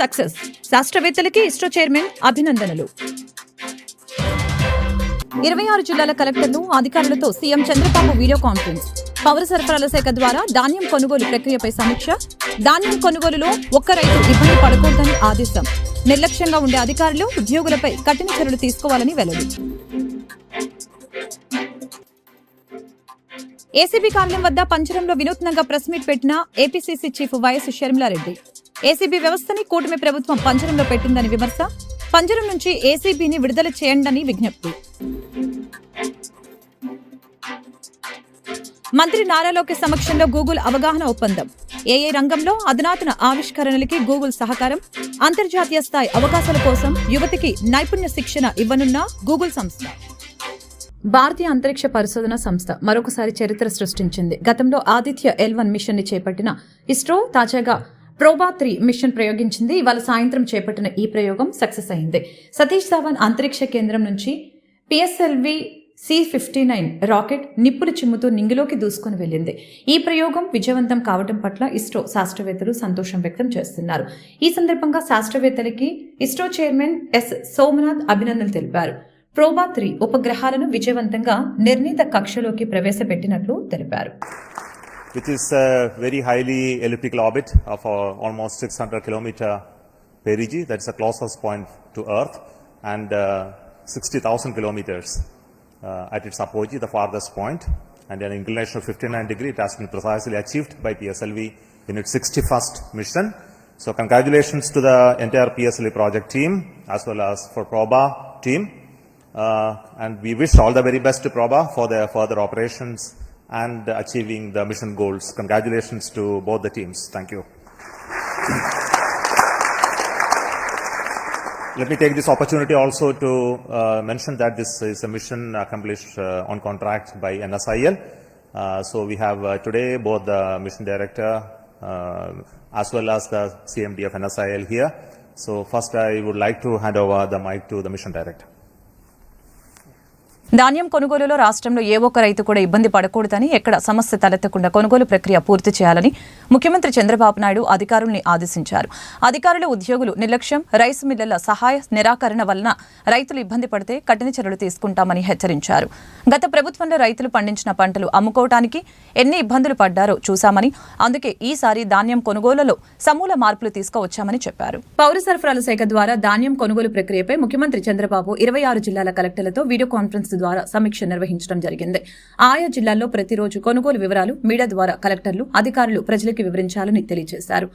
Success. శాస్త్రవేత్తలకి ISRO chairman అభినందనలు. ఇరవై ఆరు జిల్లాల కలెక్టర్లు అధికారులతో సీఎం చంద్రబాబు వీడియో కాన్ఫరెన్స్. పౌర సరఫరాల శాఖ ద్వారా ధాన్యం కొనుగోలు ప్రక్రియపై సమీక్ష. ధాన్యం కొనుగోలులో ఒక్క రైతు ఇబ్బంది పడకూడదని ఆదేశం. నిర్లక్ష్యంగా ఉండే అధికారులు ఉద్యోగులపై కఠిన చర్యలు తీసుకోవాలని వెల్లడి. ఏసీబీ కార్యాలయం వద్ద పంచరంలో వినూత్నంగా ప్రెస్ మీట్ పెట్టిన APCC chief YS Sharmila Reddy. ACB వ్యవస్థని కూటమి ప్రభుత్వం పంజరంలో పెట్టిందని విమర్శ పంజరం నుంచి ఏసీబీని విడుదల చేయండని విజ్ఞప్తి. మంత్రి నారా లోకేష్ సమక్షంలో గూగుల్ అవగాహన ఒప్పందం. ఏఏ రంగంలో అధునాతన ఆవిష్కరణలకి గూగుల్ సహకారం అంతర్జాతీయ స్థాయి అవకాశాల కోసం యువతికి నైపుణ్య శిక్షణ ఇవ్వనున్న గూగుల్ సంస్థ. భారతీయ అంతరిక్ష పరిశోధన సంస్థ మరొకసారి చరిత్ర సృష్టించింది. గతంలో ఆదిత్య ఎల్ వన్ మిషన్ని చేపట్టిన ఇస్రో తాజాగా ప్రోబా త్రీ మిషన్ ప్రయోగించింది. ఇవాళ సాయంత్రం చేపట్టిన ఈ ప్రయోగం సక్సెస్ అయింది. సతీష్ ధావన్ అంతరిక్ష కేంద్రం నుంచి PSLV C fifty nine rocket నిప్పులు చిమ్ముతూ నింగిలోకి దూసుకొని వెళ్ళింది. ఈ ప్రయోగం విజయవంతం కావడం పట్ల ఇస్రో శాస్త్రవేత్తలు సంతోషం వ్యక్తం చేస్తున్నారు. ఈ సందర్భంగా శాస్త్రవేత్తలకి ఇస్రో చైర్మన్ ఎస్ సోమనాథ్ అభినందనలు తెలిపారు. ప్రోబా త్రీ ఉపగ్రహాలను విజయవంతంగా నిర్ణీత కక్షలోకి ప్రవేశపెట్టినట్లు తెలిపారు. Which is a very highly elliptical orbit of uh, almost 600 kilometer perigee. That's the closest point to Earth, and uh, 60,000 kilometers uh, at its apogee, the farthest point, and an inclination of 59 degree. It has been precisely achieved by PSLV in its 61st mission. So, congratulations to the entire PSLV project team as well as for Proba team. Uh, and we wish all the very best to Proba for their further operations and achieving the mission goals. Congratulations to both the teams. Thank you. Let me take this opportunity also to uh, mention that this is a mission accomplished uh, on contract by NSIL. Uh, so we have uh, today both the mission director uh, as well as the CMD of NSIL here. So first I would like to hand over the mic to the mission director. ధాన్యం కొనుగోలులో రాష్ట్రంలో ఏ ఒక్క రైతు కూడా ఇబ్బంది పడకూడదని ఎక్కడ సమస్య తలెత్తకుండా కొనుగోలు ప్రక్రియ పూర్తి చేయాలని ముఖ్యమంత్రి చంద్రబాబు నాయుడు అధికారుల్ని ఆదేశించారు. అధికారులు ఉద్యోగులు నిర్లక్ష్యం రైస్ మిల్లల సహాయ నిరాకరణ వలన రైతులు ఇబ్బంది పడితే కఠిన చర్యలు తీసుకుంటామని హెచ్చరించారు. గత ప్రభుత్వంలో రైతులు పండించిన పంటలు అమ్ముకోవటానికి ఎన్ని ఇబ్బందులు పడ్డారో చూశామని అందుకే ఈసారి ధాన్యం కొనుగోలులో సమూల మార్పులు తీసుకువచ్చామని చెప్పారు. పౌర సరఫరాల శాఖ ద్వారా ధాన్యం కొనుగోలు ప్రక్రియపై ముఖ్యమంత్రి చంద్రబాబు ఇరవై ఆరు జిల్లాల కలెక్టర్లతో వీడియో కాన్ఫరెన్స్ ద్వారా సమీక్ష నిర్వహించడం జరిగింది. ఆయా జిల్లాల్లో ప్రతిరోజు కొనుగోలు వివరాలు మీడియా ద్వారా కలెక్టర్లు అధికారులు ప్రజలకు వివరించాలని తెలియజేశారు.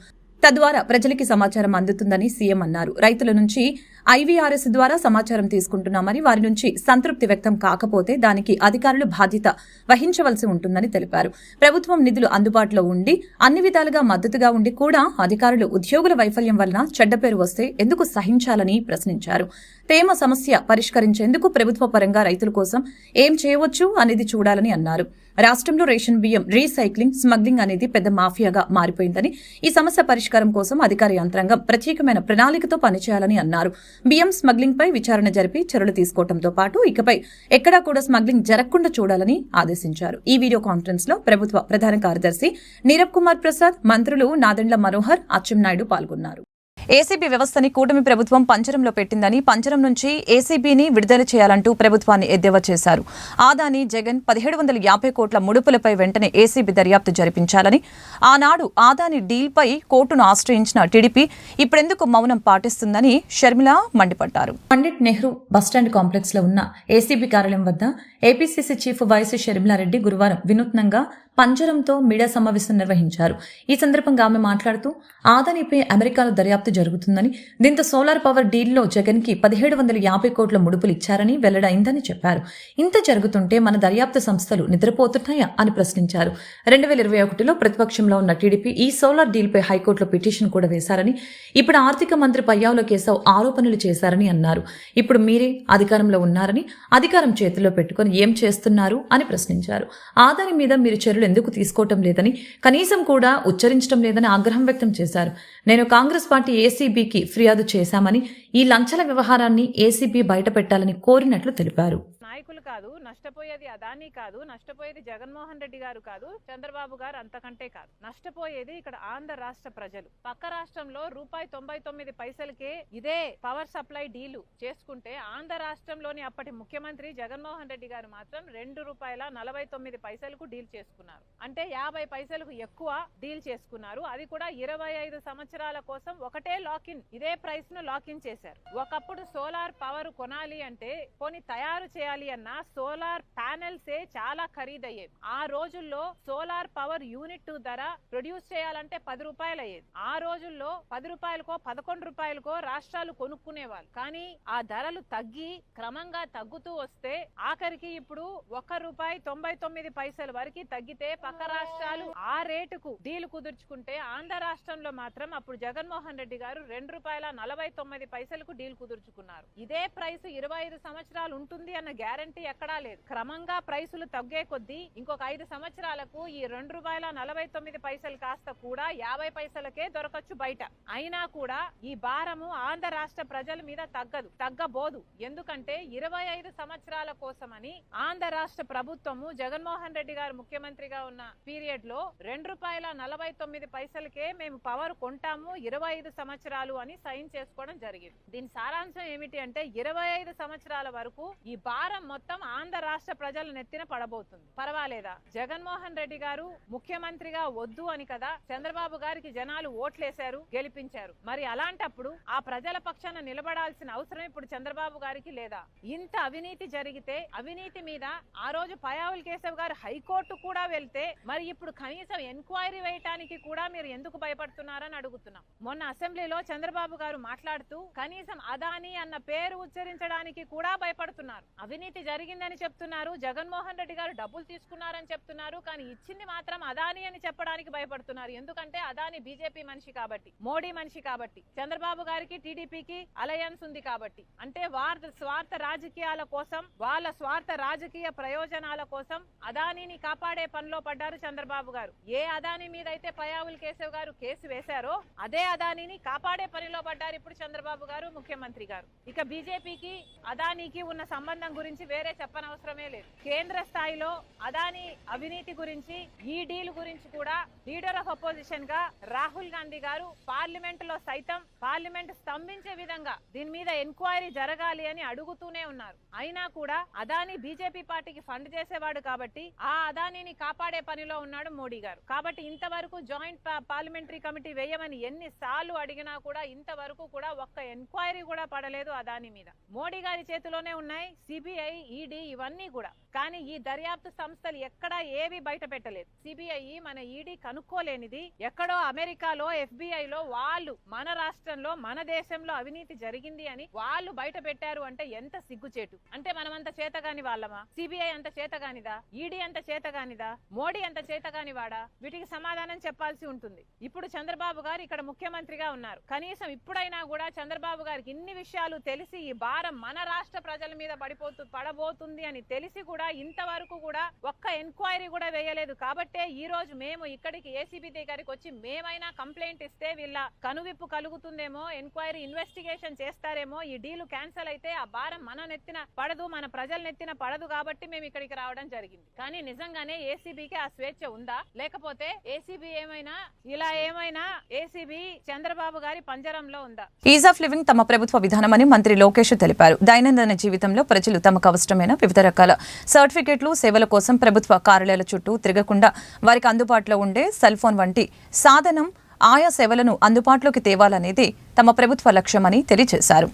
తద్వారా ప్రజలకి సమాచారం అందుతుందని సీఎం అన్నారు. రైతుల నుంచి ఐవీఆర్ఎస్ ద్వారా సమాచారం తీసుకుంటున్నామని వారి నుంచి సంతృప్తి వ్యక్తం కాకపోతే దానికి అధికారులు బాధ్యత వహించవలసి ఉంటుందని తెలిపారు. ప్రభుత్వం నిధులు అందుబాటులో ఉండి అన్ని విధాలుగా మద్దతుగా ఉండి కూడా అధికారులు ఉద్యోగుల వైఫల్యం వలన చెడ్డ పేరు వస్తే ఎందుకు సహించాలని ప్రశ్నించారు. తేమ సమస్య పరిష్కరించేందుకు ప్రభుత్వ పరంగా రైతుల కోసం ఏం చేయవచ్చు అనేది చూడాలని అన్నారు. రాష్ట్రంలో రేషన్ బియ్యం రీసైక్లింగ్ స్మగ్లింగ్ అనేది పెద్ద మాఫియాగా మారిపోయిందని ఈ సమస్య పరిష్కారం కోసం అధికార యంత్రాంగం ప్రత్యేకమైన ప్రణాళికతో పనిచేయాలని అన్నారు. బియ్యం స్మగ్లింగ్ పై విచారణ జరిపి చర్యలు తీసుకోవడంతో పాటు ఇకపై ఎక్కడా కూడా స్మగ్లింగ్ జరగకుండా చూడాలని ఆదేశించారు. ఈ వీడియో కాన్ఫరెన్స్లో ప్రభుత్వ ప్రధాన కార్యదర్శి నీరబ్ కుమార్ ప్రసాద్ మంత్రులు నాదెండ్ల మనోహర్ అచ్చెన్నాయుడు పాల్గొన్నారు. ఏసీబీ వ్యవస్థని కూటమి ప్రభుత్వం పంజరంలో పెట్టిందని పంజరం నుంచి ఏసీబీని విడుదల చేయాలంటూ ప్రభుత్వాన్ని ఎద్దేవా చేశారు. ఆదాని జగన్ పదిహేడు వందల యాభై కోట్ల ముడుపులపై వెంటనే ఏసీబీ దర్యాప్తు జరిపించాలని ఆనాడు ఆదాని డీల్పై కోర్టును ఆశ్రయించిన టీడీపీ ఇప్పుడెందుకు మౌనం పాటిస్తుందని షర్మిల మండిపడ్డారు. పండిట్ నెహ్రూ బస్టాండ్ కాంప్లెక్స్లో ఉన్న ఏసీబీ కార్యాలయం వద్ద ఏపీసీసీ చీఫ్ వైఎస్ షర్మిలారెడ్డి గురువారం వినూత్నంగా పంజరంతో మీడియా సమావేశం నిర్వహించారు. ఈ సందర్భంగా ఆమె మాట్లాడుతూ ఆదానిపై అమెరికాలో దర్యాప్తు జరుగుతుందని దీంతో సోలార్ పవర్ డీల్లో జగన్కి పదిహేడు వందల యాభై కోట్ల ముడుపులు ఇచ్చారని వెల్లడైందని చెప్పారు. ఇంత జరుగుతుంటే మన దర్యాప్తు సంస్థలు నిద్రపోతున్నాయా అని ప్రశ్నించారు. రెండు వేల ఇరవై ఒకటిలో ప్రతిపక్షంలో ఉన్న టీడీపీ ఈ సోలార్ డీల్పై హైకోర్టులో పిటిషన్ కూడా వేశారని ఇప్పుడు ఆర్థిక మంత్రి పయ్యావుల కేశవ్ ఆరోపణలు చేశారని అన్నారు. ఇప్పుడు మీరే అధికారంలో ఉన్నారని అధికారం చేతిలో పెట్టుకొని ఏం చేస్తున్నారు అని ప్రశ్నించారు. ఆదాని మీద మీరు చర్యలు ఎందుకు తీసుకోవటం లేదని కనీసం కూడా ఉచ్చరించడం లేదని ఆగ్రహం వ్యక్తం చేశారు. నేను కాంగ్రెస్ పార్టీ ఏసీబీకి ఫిర్యాదు చేశామని ఈ లంచల వ్యవహారాన్ని ఏసీబీ బయటపెట్టాలని కోరినట్లు తెలిపారు. నాయకులు కాదు నష్టపోయేది అదానీ కాదు నష్టపోయేది జగన్మోహన్ రెడ్డి గారు కాదు చంద్రబాబు గారు అంతకంటే కాదు. నష్టపోయేది ఇక్కడ ఆంధ్ర రాష్ట్ర ప్రజలు. పక్క రాష్ట్రంలో రూపాయి తొంభై తొమ్మిది పైసలకే ఇదే పవర్ సప్లై డీలు చేసుకుంటే ఆంధ్ర రాష్ట్రంలోని అప్పటి ముఖ్యమంత్రి జగన్మోహన్ రెడ్డి గారు మాత్రం రెండు రూపాయల నలభై తొమ్మిది పైసలకు డీల్ చేసుకున్నారు. అంటే యాభై పైసలకు ఎక్కువ డీల్ చేసుకున్నారు. అది కూడా ఇరవై ఐదు సంవత్సరాల కోసం ఒకటే లాకిన్ ఇదే ప్రైస్ను లాకిన్ చేశారు. ఒకప్పుడు సోలార్ పవర్ కొనాలి అంటే పోనీ తయారు చేయాలి అన్న సోలార్ ప్యానెల్స్ చాలా ఖరీదయ్యేవి ఆ రోజుల్లో సోలార్ పవర్ యూనిట్ ధర ప్రొడ్యూస్ చేయాలంటే పది రూపాయలు అయ్యేది ఆ రోజుల్లో పది రూపాయలకో పదకొండు రూపాయలకో రాష్ట్రాలు కొనుక్కునేవాళ్ళు. కానీ ఆ ధరలు తగ్గి క్రమంగా తగ్గుతూ వస్తే ఆఖరికి ఇప్పుడు ఒక్క రూపాయి తొంభై తొమ్మిది పైసల వరకు తగ్గితే పక్క రాష్ట్రాలు ఆ రేటుకు డీల్ కుదుర్చుకుంటే ఆంధ్ర రాష్ట్రంలో మాత్రం అప్పుడు జగన్మోహన్ రెడ్డి గారు రెండు రూపాయల నలభై తొమ్మిది పైసలకు డీల్ కుదుర్చుకున్నారు. ఇదే ప్రైస్ ఇరవై ఐదు సంవత్సరాలు ఉంటుంది అన్న గ్యారెంటీ ఎక్కడా లేదు. క్రమంగా ప్రైసులు తగ్గే కొద్దీ ఇంకొక ఐదు సంవత్సరాలకు ఈ రెండు రూపాయల నలభై తొమ్మిది పైసలు కాస్త కూడా యాభై పైసలకే దొరకచ్చు బయట. అయినా కూడా ఈ భారము ఆంధ్ర రాష్ట్ర ప్రజల మీద తగ్గదు తగ్గబోదు. ఎందుకంటే ఇరవై ఐదు సంవత్సరాల కోసమని ఆంధ్ర రాష్ట్ర ప్రభుత్వము జగన్మోహన్ రెడ్డి గారు ముఖ్యమంత్రిగా ఉన్న పీరియడ్లో రెండు రూపాయల నలభై తొమ్మిది పైసలకే మేము పవర్ కొంటాము ఇరవై ఐదు సంవత్సరాలు అని సైన్ చేసుకోవడం జరిగింది. దీని సారాంశం ఏమిటి అంటే ఇరవై ఐదు సంవత్సరాల వరకు ఈ భారం మొత్తం ఆంధ్ర రాష్ట్ర ప్రజల నెత్తిన పడబోతుంది. పర్వాలేదా? జగన్మోహన్ రెడ్డి గారు ముఖ్యమంత్రిగా వద్దు అని కదా చంద్రబాబు గారికి జనాలు ఓట్లేశారు గెలిపించారు. మరి అలాంటప్పుడు ఆ ప్రజల పక్షాన నిలబడాల్సిన అవసరం ఇప్పుడు చంద్రబాబు గారికి లేదా? ఇంత అవినీతి జరిగితే అవినీతి మీద ఆ రోజు పయావుల్ కేశవ్ గారు హైకోర్టు కూడా వెళ్తే మరి ఇప్పుడు కనీసం ఎంక్వైరీ వేయటానికి కూడా మీరు ఎందుకు భయపడుతున్నారని అడుగుతున్నాం. మొన్న అసెంబ్లీలో చంద్రబాబు గారు మాట్లాడుతూ కనీసం అదాని అన్న పేరు ఉచ్చరించడానికి కూడా భయపడుతున్నారు. అవినీతి జరిగిందని చెప్తున్నారు. జగన్మోహన్ రెడ్డి గారు డబ్బులు తీసుకున్నారని చెప్తున్నారు. కానీ ఇచ్చింది మాత్రం అదాని అని చెప్పడానికి భయపడుతున్నారు. ఎందుకంటే అదాని బీజేపీ మనిషి కాబట్టి మోడీ మనిషి కాబట్టి చంద్రబాబు గారికి టీడీపీకి అలయన్స్ ఉంది కాబట్టి. అంటే వారి స్వార్థ రాజకీయాల కోసం వాళ్ళ స్వార్థ రాజకీయ ప్రయోజనాల కోసం అదానిని కాపాడే పనిలో పడ్డారు చంద్రబాబు గారు. ఏ అదాని మీద అయితే పయావుల్ కేశవ్ గారు కేసు వేశారో అదే అదానిని కాపాడే పనిలో పడ్డారు ఇప్పుడు చంద్రబాబు గారు ముఖ్యమంత్రి గారు. ఇక బీజేపీకి అదానికి ఉన్న సంబంధం గురించి వేరే చెప్పనవసరమే లేదు. కేంద్ర స్థాయిలో అదాని అవినీతి గురించి ఈ డీల్ గురించి కూడా లీడర్ ఆఫ్ అపోజిషన్గా రాహుల్ గాంధీ గారు పార్లమెంట్లో సైతం పార్లమెంట్ స్తంభించే విధంగా దీని మీద ఎంక్వైరీ జరగాలి అని అడుగుతూనే ఉన్నారు. అయినా కూడా అదాని బీజేపీ పార్టీకి ఫండ్ చేసేవాడు కాబట్టి ఆ అదానిని కాపాడే పనిలో ఉన్నాడు మోడీ గారు. కాబట్టి ఇంతవరకు జాయింట్ పార్లమెంటరీ కమిటీ వేయమని ఎన్ని సార్లు అడిగినా కూడా ఇంతవరకు కూడా ఒక్క ఎంక్వైరీ కూడా పడలేదు అదాని మీద. మోడీ గారి చేతిలోనే ఉన్నాయి సిబిఐ ఈడీ ఇవన్నీ కూడా. కానీ ఈ దర్యాప్తు సంస్థలు ఎక్కడా ఏవి బయట పెట్టలేదు. సిబిఐ మన ఈడీ కనుక్కోలేనిది. ఎక్కడో అమెరికాలో ఎఫ్బిఐ లో వాళ్ళు మన రాష్ట్రంలో మన దేశంలో అవినీతి జరిగింది అని వాళ్ళు బయట పెట్టారు అంటే ఎంత సిగ్గుచేటు? అంటే మనమంత చేతగాని వాళ్ళమా? సిబిఐ అంత చేతగానిదా? ఈడీ అంత చేతగానిదా? మోడీ అంత చేతగాని వాడా వీటికి సమాధానం చెప్పాల్సి ఉంటుంది. ఇప్పుడు చంద్రబాబు గారు ఇక్కడ ముఖ్యమంత్రిగా ఉన్నారు. కనీసం ఇప్పుడైనా కూడా చంద్రబాబు గారికి ఇన్ని విషయాలు తెలిసి ఈ భారం మన రాష్ట్ర ప్రజల మీద పడిపోతూ పడబోతుంది అని తెలిసి కూడా ఇంతవరకు కూడా ఒక్క ఎంక్వైరీ కూడా వేయలేదు. కాబట్టే ఈ రోజు మేము ఇక్కడికి ఏసీబీ దగ్గరికి వచ్చి మేమైనా కంప్లైంట్ ఇస్తే వీళ్ళ కనువిప్పు కలుగుతుందేమో ఎంక్వైరీ ఇన్వెస్టిగేషన్ చేస్తారేమో ఈ డీలు క్యాన్సిల్ అయితే ఆ భారం మన నెత్తిన పడదు మన ప్రజల నెత్తిన పడదు కాబట్టి మేము ఇక్కడికి రావడం జరిగింది. కానీ నిజంగానే ఏసీబీకి ఆ స్వేచ్ఛ ఉందా? లేకపోతే ఏసీబీ ఏమైనా ఇలా ఏమైనా ఏసీబీ చంద్రబాబు గారి పంజరంలో ఉందా? ఈజ్ ఆఫ్ లివింగ్ తమ ప్రభుత్వ విధానమని మంత్రి లోకేష్ తెలిపారు. దైనందిన జీవితంలో ప్రజలు తమకు అవసరమైన వివిధ రకాల సర్టిఫికెట్లు సేవల కోసం ప్రభుత్వ కార్యాలయాల చుట్టూ తిరగకుండా వారికి అందుబాటులో ఉండే సెల్ ఫోన్ వంటి సాధనం ఆయా సేవలను అందుబాటులోకి తేవాలనేది తమ ప్రభుత్వ లక్ష్యమని తెలియజేశారు.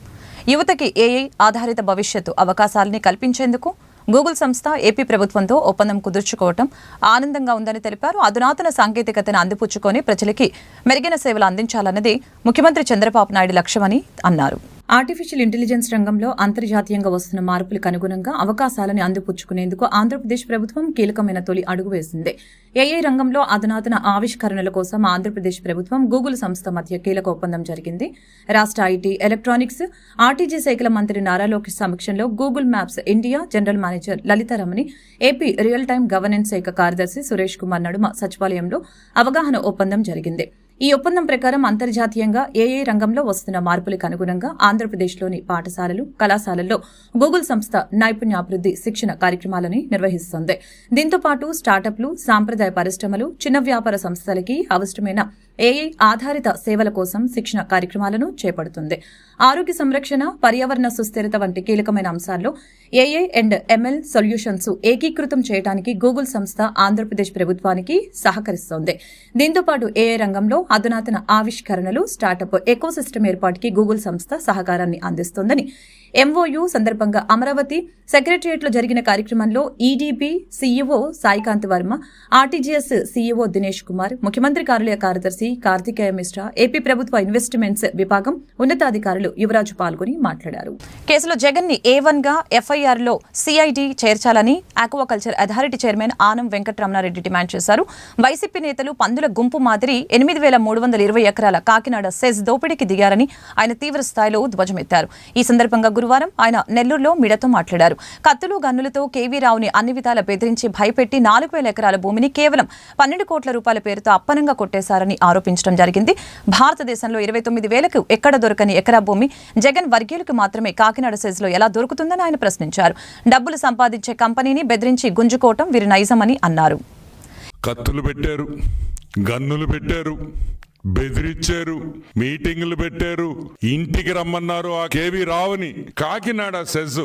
యువతకి ఏఐ ఆధారిత భవిష్యత్తు అవకాశాలని కల్పించేందుకు గూగుల్ సంస్థ ఏపీ ప్రభుత్వంతో ఒప్పందం కుదుర్చుకోవటం ఆనందంగా ఉందని తెలిపారు. అధునాతన సాంకేతికతను అందిపుచ్చుకొని ప్రజలకి మెరుగైన సేవలు అందించాలన్నది ముఖ్యమంత్రి చంద్రబాబు నాయుడు లక్ష్యమని అన్నారు. ఆర్టిఫిషియల్ ఇంటెలిజెన్స్ రంగంలో అంతర్జాతీయంగా వస్తున్న మార్పులకు అనుగుణంగా అవకాశాలను అందిపుచ్చుకునేందుకు ఆంధ్రప్రదేశ్ ప్రభుత్వం కీలకమైన తొలి అడుగు వేసింది. ఏఐ రంగంలో అధునాతన ఆవిష్కరణల కోసం ఆంధ్రప్రదేశ్ ప్రభుత్వం గూగుల్ సంస్థ మధ్య కీలక ఒప్పందం జరిగింది. రాష్ట్ర ఐటీ ఎలక్ట్రానిక్స్ ఆర్టీజీ శాఖల మంత్రి నారా లోకేష్ సమక్షంలో Google Maps India general manager Lalitharamani AP real time governance శాఖ కార్యదర్శి సురేష్ కుమార్ నడుమ సచివాలయంలో అవగాహన ఒప్పందం జరిగింది. ఈ ఒప్పందం ప్రకారం అంతర్జాతీయంగా ఏఏ రంగంలో వస్తున్న మార్పులకు అనుగుణంగా ఆంధ్రప్రదేశ్లోని పాఠశాలలు కళాశాలల్లో గూగుల్ సంస్థ నైపుణ్యాభివృద్ది శిక్షణ కార్యక్రమాలని నిర్వహిస్తోంది. దీంతో పాటు స్టార్టప్లు సాంప్రదాయ పరిశ్రమలు చిన్న వ్యాపార సంస్థలకి అవసరమైన ఏఐ ఆధారిత సేవల కోసం శిక్షణ కార్యక్రమాలను చేపడుతుంది. ఆరోగ్య సంరక్షణ పర్యావరణ సుస్థిరత వంటి కీలకమైన అంశాల్లో ఏఐ అండ్ ఎంఎల్ సొల్యూషన్స్ ఏకీకృతం చేయడానికి గూగుల్ సంస్థ ఆంధ్రప్రదేశ్ ప్రభుత్వానికి సహకరిస్తోంది. దీంతో పాటు ఏఐ రంగంలో అధునాతన ఆవిష్కరణలు స్టార్టప్ ఎకోసిస్టమ్ ఏర్పాటుకి గూగుల్ సంస్థ సహకారాన్ని అందిస్తోందని ఎంఓయూ సందర్భంగా అమరావతి సెక్రటరియట్లో జరిగిన కార్యక్రమంలో EDP CEO Saikanth Varma RTGS CEO Dinesh Kumar ముఖ్యమంత్రి కార్యాలయ కార్యదర్శి కార్తికేయ మిశ్రా ఏపీ ప్రభుత్వ ఇన్వెస్ట్మెంట్స్ విభాగం ఉన్నతాధికారులు యువరాజు పాల్గొని మాట్లాడారు. కేసులో జగన్ని ఏ వన్గా ఎఫ్ఐఆర్లో సిఐడి చేర్చాలని aquaculture authority chairman Anam Venkataramana Reddy demand చేశారు. వైసీపీ నేతలు పందుల గుంపు మాదిరి ఎనిమిది వేల మూడు వందల ఇరవై ఎకరాల కాకినాడ సెజ్ దోపిడీకి దిగారని ఆయన తీవ్ర స్థాయిలో ధ్వజమెత్తారు. ఈ సందర్భంగా గురువారం ఆయన నెల్లూరులో మీడియాతో మాట్లాడారు. కత్తులు గన్నులతో కేవీ రావుని అన్ని విధాల బెదిరించి భయపెట్టి నాలుగు వేల ఎకరాల భూమిని కేవలం పన్నెండు కోట్ల రూపాయల పేరుతో అప్పనంగా కొట్టేశారని ఆరోపించడం జరిగింది. భారతదేశంలో ఇరవై తొమ్మిది వేలకు ఎక్కడ దొరకని ఎకరా భూమి జగన్ వర్గీయులకు మాత్రమే కాకినాడ సెజ్లో ఎలా దొరుకుతుందని ఆయన ప్రశ్నించారు. డబ్బులు సంపాదించే కంపెనీని బెదిరించి గుంజుకోవటం వీరి నైజమని అన్నారు. కత్తులు పెట్టారు గన్నులు పెట్టారు బెదిరించారు మీటింగులు పెట్టారు ఇంటికి రమ్మన్నారు ఆ కేవి రావుని. కాకినాడ సెజ్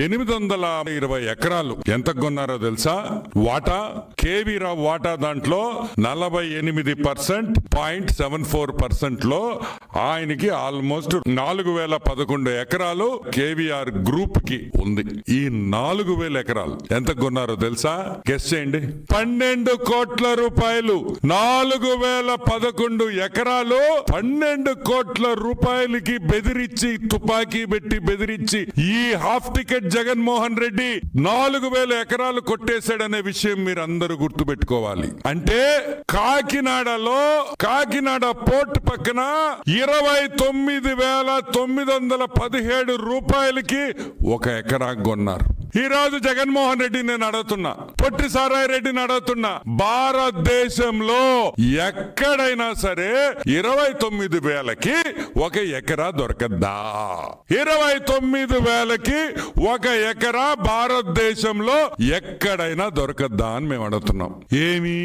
ఎనిమిది వందల ఇరవై ఎకరాలు. ఎంత కొన్నారో తెలుసా? వాటా? కేవీ రావు వాటా దాంట్లో నలభై ఎనిమిది పర్సెంట్ పాయింట్ సెవెన్ ఫోర్ పర్సెంట్లో ఆయనకి ఆల్మోస్ట్ నాలుగు వేల పదకొండు ఎకరాలు కేవీఆర్ గ్రూప్కి ఉంది. ఈ నాలుగు వేల ఎకరాలు ఎంత కొన్నారో తెలుసా? గెస్ చేయండి. పన్నెండు కోట్ల రూపాయలు. నాలుగు వేల పదకొండు ఎకరాలు పన్నెండు కోట్ల రూపాయలకి బెదిరించి తుపాకీ పెట్టి బెదిరించి ఈ హాఫ్ టికెట్ జగన్మోహన్ రెడ్డి నాలుగు వేల ఎకరాలు కొట్టేశాడనే విషయం మీరు అందరూ గుర్తుపెట్టుకోవాలి. అంటే కాకినాడలో కాకినాడ పోర్ట్ పక్కన ఇరవై తొమ్మిది వేల తొమ్మిది వందల పదిహేడు రూపాయలకి ఒక ఎకరా కొన్నారు. ఈ రోజు జగన్మోహన్ రెడ్డి నేను అడుగుతున్నా పొట్టి సారాయి రెడ్డిని అడుగుతున్నా భారతదేశంలో ఎక్కడైనా సరే ఇరవై తొమ్మిది వేలకి ఒక ఎకరా దొరకద్దా? ఇరవై తొమ్మిది వేలకి ఒక ఎకరా భారతదేశంలో ఎక్కడైనా దొరకద్దా అని మేము అడుగుతున్నాం. ఏమి?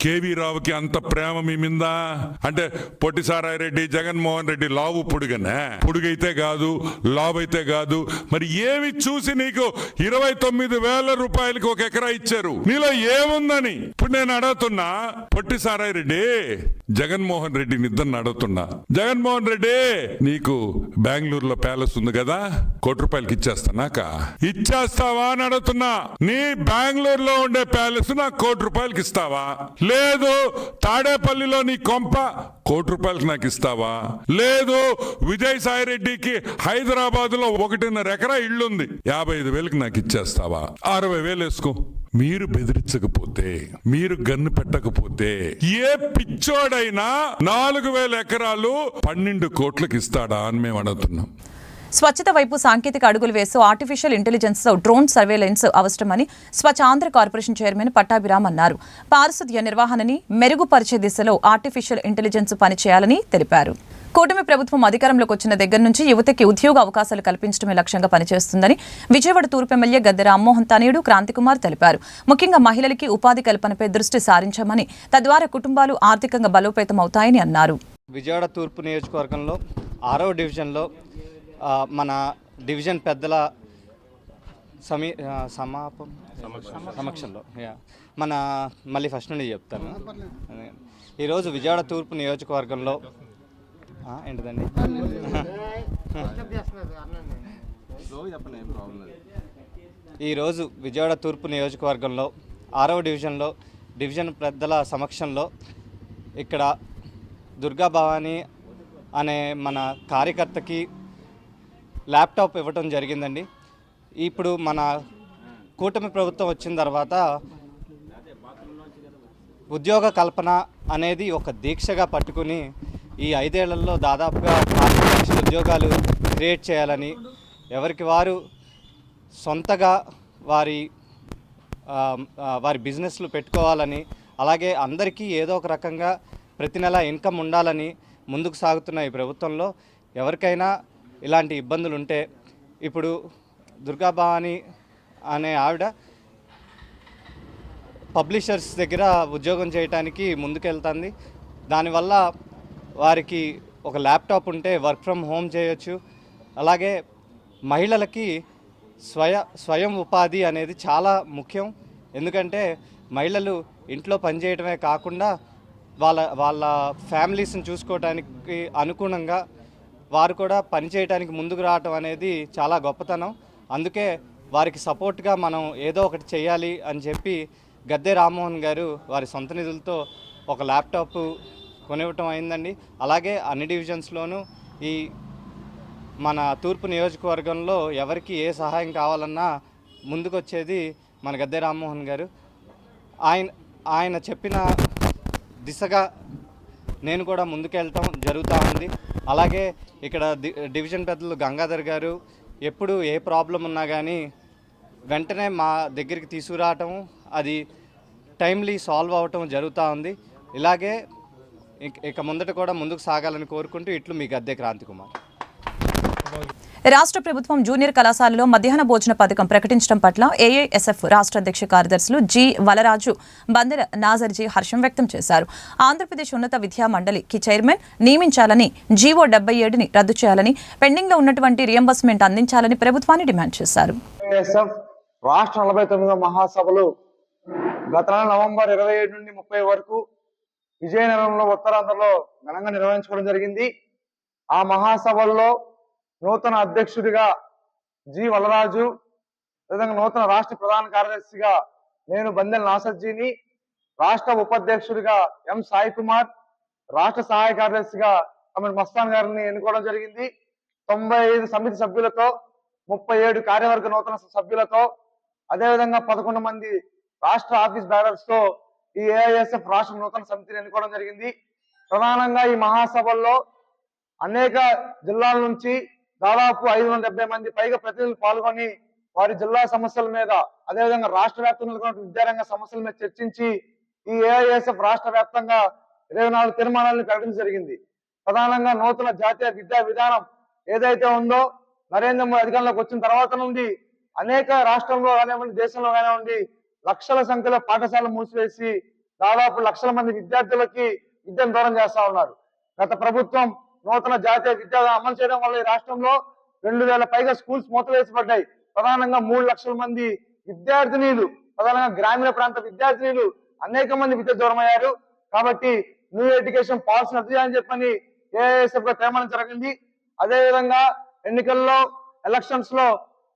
కేవీ రావుకి అంత ప్రేమ మీ మీద? అంటే పొట్టి సారాయి రెడ్డి జగన్మోహన్ రెడ్డి లావు పుడుగనే? పుడుగైతే కాదు లావు అయితే కాదు. మరి ఏమి చూసి నీకు ఇరవై తొమ్మిది వేల రూపాయలకి ఒక ఎకరా ఇచ్చారు. నీలో ఏముందని? ఇప్పుడు నేను అడుగుతున్నా పొట్టి సారాయి రెడ్డి జగన్మోహన్ రెడ్డి నిద్రని అడుగుతున్నా జగన్మోహన్ రెడ్డి నీకు బెంగళూరులో ప్యాలెస్ ఉంది కదా కోటి రూపాయలకి ఇచ్చేస్తానాక. ఇచ్చేస్తావా అని అడుగుతున్నా. నీ బెంగళూరులో ఉండే ప్యాలెస్ నాకు కోటి రూపాయలకి ఇస్తావా? లేదు తాడేపల్లిలో నీ కొంప కోటి రూపాయలకి నాకు ఇస్తావా? లేదు విజయసాయి రెడ్డికి హైదరాబాద్లో ఒకటిన్నర ఎకరా ఇల్లుంది యాభై ఐదు వేలకి నాకు ఇచ్చేస్తావా? అరవై వేలు వేసుకో. మీరు బెదిరించకపోతే మీరు గన్ను పెట్టకపోతే ఏ పిచ్చోడైనా నాలుగు వేల ఎకరాలు పన్నెండు కోట్లకు ఇస్తాడా అని మేము అడుగుతున్నాం. స్వచ్ఛత వైపు సాంకేతిక అడుగులు వేస్తూ ఆర్టిఫిషియల్ ఇంటెలిజెన్స్ డ్రోన్ సర్వేలెన్స్ అవసరమని స్వచ్ఛ ఆంధ్ర కార్పొరేషన్ చైర్మన్ పట్టాభిరామ్ అన్నారు. పారిశుద్ధ్య నిర్వహణని మెరుగుపరిచే దిశలో ఆర్టిఫిషియల్ ఇంటెలిజెన్స్ పనిచేయాలని తెలిపారు. కూటమి ప్రభుత్వం అధికారంలోకి వచ్చిన దగ్గర నుంచి యువతకి ఉద్యోగ అవకాశాలు కల్పించడమే లక్ష్యంగా పనిచేస్తుందని విజయవాడ తూర్పు ఎమ్మెల్యే గద్దె రామ్మోహన్ తనయుడు క్రాంతికుమార్ తెలిపారు. ముఖ్యంగా మహిళలకి ఉపాధి కల్పనపై దృష్టి సారించామని తద్వారా కుటుంబాలు ఆర్థికంగా బలోపేతం అవుతాయని అన్నారు. విజయవాడ తూర్పు నియోజకవర్గంలో ఆరో డివిజన్లో మన డివిజన్ పెద్దల సమీ సమాపం సమక్షంలో మన మళ్ళీ ఫస్ట్ నుండి చెప్తాను. ఈరోజు విజయవాడ తూర్పు నియోజకవర్గంలో ఏంటిదండి? ఈరోజు విజయవాడ తూర్పు నియోజకవర్గంలో ఆరవ డివిజన్లో డివిజన్ పెద్దల సమక్షంలో ఇక్కడ దుర్గా భవాని అనే మన కార్యకర్తకి ల్యాప్టాప్ ఇవ్వటం జరిగిందండి. ఇప్పుడు మన కూటమి ప్రభుత్వం వచ్చిన తర్వాత ఉద్యోగ కల్పన అనేది ఒక దీక్షగా పట్టుకుని ఈ ఐదేళ్ళలో దాదాపుగా పాతిక లక్షల ఉద్యోగాలు క్రియేట్ చేయాలని ఎవరికి వారు సొంతగా వారి వారి బిజినెస్లు పెట్టుకోవాలని అలాగే అందరికీ ఏదో ఒక రకంగా ప్రతి నెల ఇన్కమ్ ఉండాలని ముందుకు సాగుతున్న ఈ ప్రభుత్వంలో ఎవరికైనా ఇలాంటి ఇబ్బందులు ఉంటే ఇప్పుడు దుర్గాభవాని అనే ఆవిడ పబ్లిషర్స్ దగ్గర ఉద్యోగం చేయటానికి ముందుకెళ్తుంది. దానివల్ల వారికి ఒక ల్యాప్టాప్ ఉంటే వర్క్ ఫ్రమ్ హోమ్ చేయొచ్చు. అలాగే మహిళలకి స్వయ స్వయం ఉపాధి అనేది చాలా ముఖ్యం. ఎందుకంటే మహిళలు ఇంట్లో పనిచేయడమే కాకుండా వాళ్ళ వాళ్ళ ఫ్యామిలీస్ని చూసుకోవడానికి అనుగుణంగా వారు కూడా పనిచేయడానికి ముందుకు రావటం అనేది చాలా గొప్పతనం. అందుకే వారికి సపోర్ట్గా మనం ఏదో ఒకటి చేయాలి అని చెప్పి గద్దె రామ్మోహన్ గారు వారి సొంత నిధులతో ఒక ల్యాప్టాప్ కొనివ్వటం అయిందండి. అలాగే అన్ని డివిజన్స్లోనూ ఈ మన తూర్పు నియోజకవర్గంలో ఎవరికి ఏ సహాయం కావాలన్నా ముందుకొచ్చేది మన గద్దె రామ్మోహన్ గారు. ఆయన ఆయన చెప్పిన దిశగా నేను కూడా ముందుకెళ్ళటం జరుగుతూ ఉంది. అలాగే ఇక్కడ డివిజన్ పెద్దలు గంగాధర్ గారు ఎప్పుడు ఏ ప్రాబ్లం ఉన్నా కానీ వెంటనే మా దగ్గరికి తీసుకురావటం అది టైమ్లీ సాల్వ్ అవ్వటం జరుగుతూ ఉంది. ఇలాగే ఇక- ముందట కూడా ముందుకు సాగాలని కోరుకుంటూ ఇట్లు మీ గద్దె క్రాంతి కుమార్. రాష్ట్ర ప్రభుత్వం జూనియర్ కళాశాలలో మధ్యాహ్న భోజన పథకం ప్రకటించడం పట్ల ఏఐఎస్ఎఫ్ రాష్ట్ర అధ్యక్ష కార్యదర్శులు జి వలరాజు బందెల నాజర్జీ హర్షం వ్యక్తం చేశారు. ఆంధ్రప్రదేశ్ ఉన్నత విద్యా మండలికి చైర్మన్ నియమించాలని జీవో డెబ్బై ఏడుని రద్దు చేయాలని పెండింగ్లో ఉన్నటువంటి రియంబర్స్మెంట్ అందించాలని ప్రభుత్వాన్ని డిమాండ్ చేశారు. ఏఎస్ఎఫ్ రాష్ట్ర నలభై తొమ్మిదో మహాసభలు గత నవంబర్ ఇరవై ఏడు నుండి ముప్పై వరకు విజయనగరంలో ఉత్తరాంధ్రలో ఘనంగా నిర్వహించుకోవడం జరిగింది. ఆ మహాసభల్లో నూతన అధ్యక్షుడిగా జి వలరాజు అదేవిధంగా నూతన రాష్ట్ర ప్రధాన కార్యదర్శిగా నేను బందెల నాసర్జీని రాష్ట్ర ఉపాధ్యక్షుడిగా ఎం సాయి కుమార్ రాష్ట్ర సహాయ కార్యదర్శిగా అమీర్ మస్తాన్ గారిని ఎన్నుకోవడం జరిగింది. తొంభై ఐదు సమితి సభ్యులతో ముప్పై ఏడు కార్యవర్గ నూతన సభ్యులతో అదేవిధంగా పదకొండు మంది రాష్ట్ర ఆఫీస్ బ్యారర్స్తో ఈ ఏఐఎస్ఎఫ్ రాష్ట్ర నూతన సమితిని ఎన్నుకోవడం జరిగింది. ప్రధానంగా ఈ మహాసభల్లో అనేక జిల్లాల నుంచి దాదాపు ఐదు వందల డెబ్బై మంది పైగా ప్రతినిధులు పాల్గొని వారి జిల్లా సమస్యల మీద అదేవిధంగా రాష్ట్ర వ్యాప్తంగా విద్యారంగ సమస్యల మీద చర్చించి ఈ ఏఐఎస్ఎఫ్ రాష్ట్ర వ్యాప్తంగా ఇరవై నాలుగు తీర్మానాలను ప్రకటించడం జరిగింది. ప్రధానంగా నూతన జాతీయ విద్యా విధానం ఏదైతే ఉందో నరేంద్ర మోదీ అధికారంలోకి వచ్చిన తర్వాత నుండి అనేక రాష్ట్రంలో కానివ్వండి దేశంలో కానివ్వండి లక్షల సంఖ్యలో పాఠశాల మూసివేసి దాదాపు లక్షల మంది విద్యార్థులకి విద్యను దూరం చేస్తా ఉన్నారు. గత ప్రభుత్వం నూతన జాతీయ విద్యా అమలు చేయడం వల్ల ఈ రాష్ట్రంలో రెండు వేల పైగా స్కూల్స్ మూతవేసిపడ్డాయి ప్రధానంగా మూడు లక్షల మంది విద్యార్థినీలు ప్రధానంగా గ్రామీణ ప్రాంత విద్యార్థినీలు అనేక మంది విద్య దూరం అయ్యారు కాబట్టి న్యూ ఎడ్యుకేషన్ పాలసీ రద్దు చేయాలని చెప్పని ఏఐఎస్ఎఫ్గా తీర్మానం జరిగింది. అదే విధంగా ఎన్నికల్లో ఎలక్షన్స్లో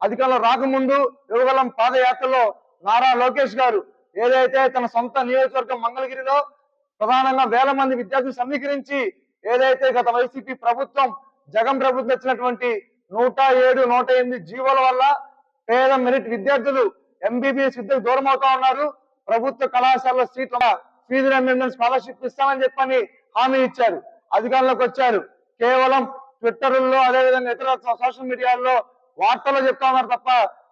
అధికారంలో రాకముందు యువగలం పాదయాత్రలో నారా లోకేష్ గారు ఏదైతే తన సొంత నియోజకవర్గం మంగళగిరిలో ప్రధానంగా వేల మంది విద్యార్థులు సమీకరించి ఏదైతే గత వైసీపీ ప్రభుత్వం జగన్ ప్రభుత్వం ఇచ్చినటువంటి నూట ఏడు నూట ఎనిమిది జీవోల వల్ల పేద మెరిట్ విద్యార్థులు ఎంబీబీఎస్ విద్యకు దూరం అవుతా ఉన్నారు. ప్రభుత్వ కళాశాలలో సీట్ల ఫీజు రిమెంబర్స్ స్కాలర్షిప్ ఇస్తామని చెప్పని హామీ ఇచ్చారు. అధికారంలోకి వచ్చారు. కేవలం ట్విట్టర్లో అదేవిధంగా ఇతర సోషల్ మీడియాలో వార్తల్లో చెప్తా ఉన్నారు తప్ప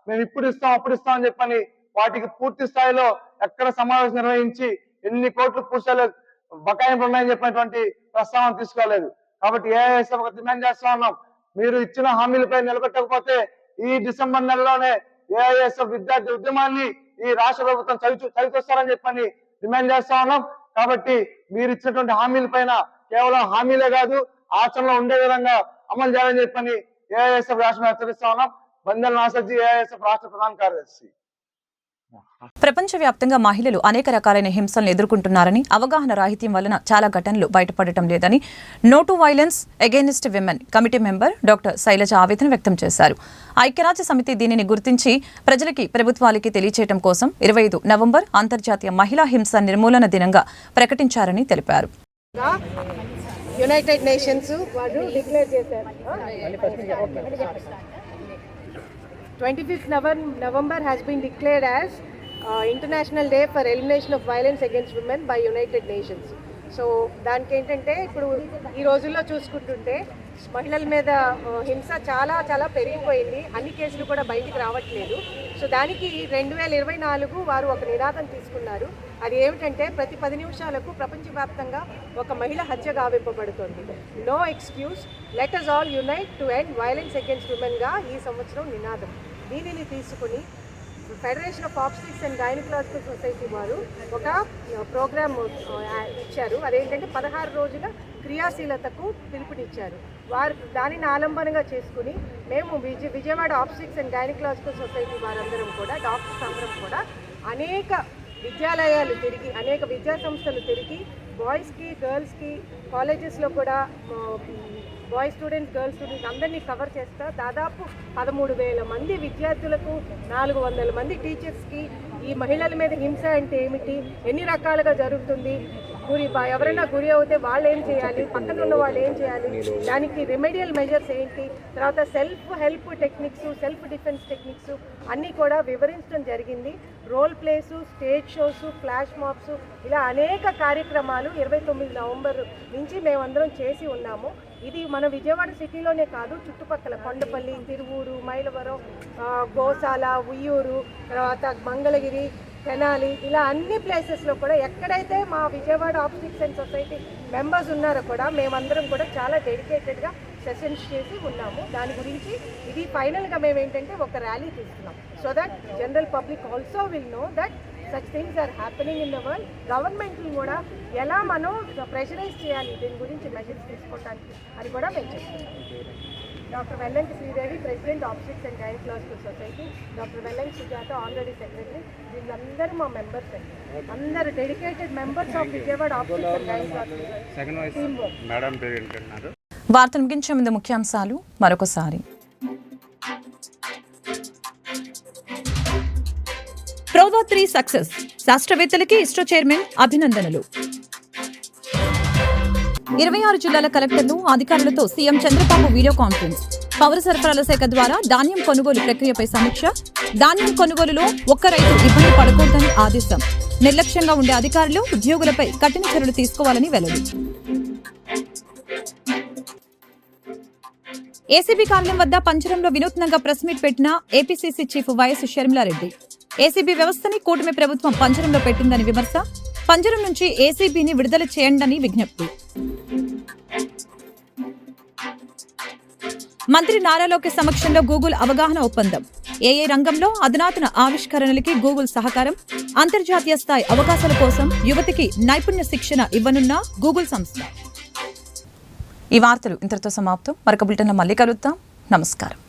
మేము ఇప్పుడు ఇస్తాం అప్పుడు ఇస్తాం అని చెప్పని వాటికి పూర్తి స్థాయిలో ఎక్కడ సమావేశం నిర్వహించి ఎన్ని కోట్లు పూర్తి స్థాయిలో బకాయింపులు ఉన్నాయని చెప్పినటువంటి ప్రస్తావన తీసుకోలేదు. కాబట్టి ఏఐఎస్ఎఫ్ ఒక డిమాండ్ చేస్తా ఉన్నాం. మీరు ఇచ్చిన హామీలపై నిలబెట్టకపోతే ఈ డిసెంబర్ నెలలోనే ఏఐఎస్ఎఫ్ విద్యార్థి ఉద్యమాన్ని ఈ రాష్ట్ర ప్రభుత్వం చవి చవికొస్తారని చెప్పని డిమాండ్ చేస్తా ఉన్నాం. కాబట్టి మీరు ఇచ్చినటువంటి హామీల పైన కేవలం హామీలే కాదు ఆచరణలో ఉండే విధంగా అమలు చేయాలని చెప్పని ఏఐఎస్ఎఫ్ రాష్ట్రం హెచ్చరిస్తా ఉన్నాం. బందల్ నాసర్జీ ఏఐఎస్ఎఫ్ రాష్ట్ర ప్రధాన కార్యదర్శి. ప్రపంచవ్యాప్తంగా మహిళలు అనేక రకాలైన హింసలను ఎదుర్కొంటున్నారని అవగాహన రాహిత్యం వలన చాలా ఘటనలు బయటపడటం లేదని no to violence against women committee member doctor Sailaja ఆవేదన వ్యక్తం చేశారు. ఐక్యరాజ్య సమితి దీనిని గుర్తించి ప్రజలకి ప్రభుత్వాలకి తెలియచేయడం కోసం ఇరవై ఐదు నవంబర్ అంతర్జాతీయ మహిళా హింస నిర్మూలన దినంగా ప్రకటించారని తెలిపారు. యునైటెడ్ నేషన్స్ వాళ్ళు డిక్లేర్ చేశారు. Twenty fifth నవం November has been declared as international day for elimination of violence against women by United Nations so దానికి ఏంటంటే ఇప్పుడు ఈ రోజుల్లో చూసుకుంటుంటే మహిళల మీద uh, హింస చాలా చాలా పెరిగిపోయింది. అన్ని కేసులు కూడా బయటికి రావట్లేదు. సో దానికి రెండు వేల ఇరవై నాలుగు వారు ఒక నినాదం తీసుకున్నారు. అది ఏమిటంటే ప్రతి పది నిమిషాలకు ప్రపంచవ్యాప్తంగా ఒక మహిళ హత్య గావింపబడుతోంది. No excuse let us all unite to end violence against ఉమెన్గా ఈ సంవత్సరం నినాదం. దీనిని తీసుకుని federation of obstetrics and gynaecological society వారు ఒక ప్రోగ్రామ్ ఇచ్చారు. అదేంటంటే పదహారు రోజుల క్రియాశీలతకు పిలుపునిచ్చారు. వారు దానిని ఆలంబనగా చేసుకుని మేము Vijaya Vijayawada obstetrics and gynaecological society వారందరం కూడా డాక్టర్స్ అందరం కూడా అనేక విద్యాలయాలు తిరిగి అనేక విద్యా సంస్థలు తిరిగి బాయ్స్కి గర్ల్స్కి కాలేజెస్లో కూడా బాయ్ స్టూడెంట్స్ గర్ల్స్ స్టూడెంట్స్ అందరినీ కవర్ చేస్తా. దాదాపు పదమూడు వేల మంది విద్యార్థులకు నాలుగు వందల మంది టీచర్స్కి ఈ మహిళల మీద హింస అంటే ఏమిటి? ఎన్ని రకాలుగా జరుగుతుంది? గురి ఎవరైనా గురి అవుతే వాళ్ళు ఏం చేయాలి? పక్కన ఉన్న వాళ్ళు ఏం చేయాలి? దానికి రెమెడియల్ మెజర్స్ ఏంటి? తర్వాత self help techniques self defence techniques అన్నీ కూడా వివరించడం జరిగింది. Role plays stage shows flash mobs ఇలా అనేక కార్యక్రమాలు ఇరవై తొమ్మిది నవంబర్ నుంచి మేమందరం చేసి ఉన్నాము. ఇది మన విజయవాడ సిటీలోనే కాదు చుట్టుపక్కల కొండపల్లి తిరువూరు మైలవరం గోశాల ఉయ్యూరు తర్వాత మంగళగిరి తెనాలి ఇలా అన్ని ప్లేసెస్లో కూడా ఎక్కడైతే మా Vijayawada obstetrics and society members ఉన్నారో కూడా మేమందరం కూడా చాలా డెడికేటెడ్గా సెషన్స్ చేసి ఉన్నాము. దాని గురించి ఇది ఫైనల్గా మేము ఏంటంటే ఒక ర్యాలీ తీస్తున్నాం. So that general public also will know that such things are happening in the world గవర్నమెంట్ని కూడా ఎలా మనం ప్రెషరైజ్ చేయాలి? దీని గురించి మెజర్స్ తీసుకోవడానికి అది కూడా మేము చెప్తున్నాం. Doctor Vellanki Sridevi president obstetrics and gynaecological society. Doctor Vellanki Sujatha already secretary. వీళ్ళందరూ మా మెంబర్స్ అండి. అందరు dedicated members of Vijayawada obstetrics and gynaecological వార్తలు ముగించే ముందు ముఖ్యాంశాలు మరొకసారి. ప్రోవా త్రీ సక్సెస్ శాస్త్రవేత్తలకి ఇస్రో చైర్మన్ అభినందనలు. ఇరవై ఆరు జిల్లాల కలెక్టర్లు అధికారులతో సీఎం చంద్రబాబు వీడియో కాన్ఫరెన్స్. పౌర సరఫరాల శాఖ ద్వారా ధాన్యం కొనుగోలు ప్రక్రియపై సమీక్ష. ధాన్యం కొనుగోలులో ఒక్క రైతు ఇబ్బంది పడకూడదని ఆదేశం. నిర్లక్ష్యంగా ఉండే అధికారులు ఉద్యోగులపై కఠిన చర్యలు తీసుకోవాలని వెల్లడి. ఏసీబీ కార్యాలయం వద్ద పంచరంలో వినూత్నంగా ప్రెస్ మీట్ పెట్టిన APCC chief YS Sharmila Reddy. ACB వ్యవస్థని కూటమి ప్రభుత్వం పంచరంలో పెట్టిందని విమర్శ. పంజరం నుంచి ఏసీబీని విడుదల చేయండని విజ్ఞప్తి. మంత్రి నారాలోకి సమక్షంలో గూగుల్ అవగాహన ఒప్పందం. ఏఏ రంగంలో అధునాతన ఆవిష్కరణలకి గూగుల్ సహకారం అంతర్జాతీయ స్థాయి అవకాశాల కోసం యువతికి నైపుణ్య శిక్షణ ఇవ్వనున్న గూగుల్ సంస్థ. ఈ వార్తలు ఇంతటితో సమాప్తం. మరొక బులెటిన్లో మళ్ళీ కలుద్దాం. నమస్కారం.